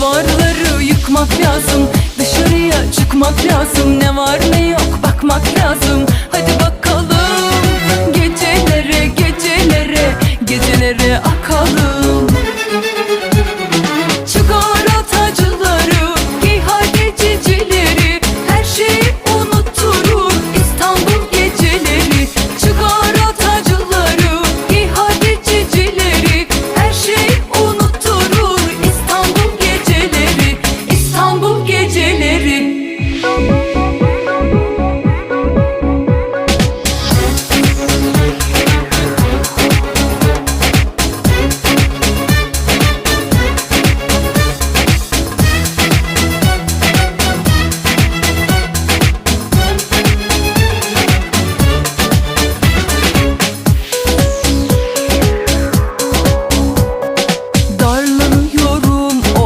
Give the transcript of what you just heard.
Duvarları yıkmak lazım. Dışarıya çıkmak lazım. Ne var ne yok bakmak lazım. Hadi bakalım Gecelere gecelere Gecelere ah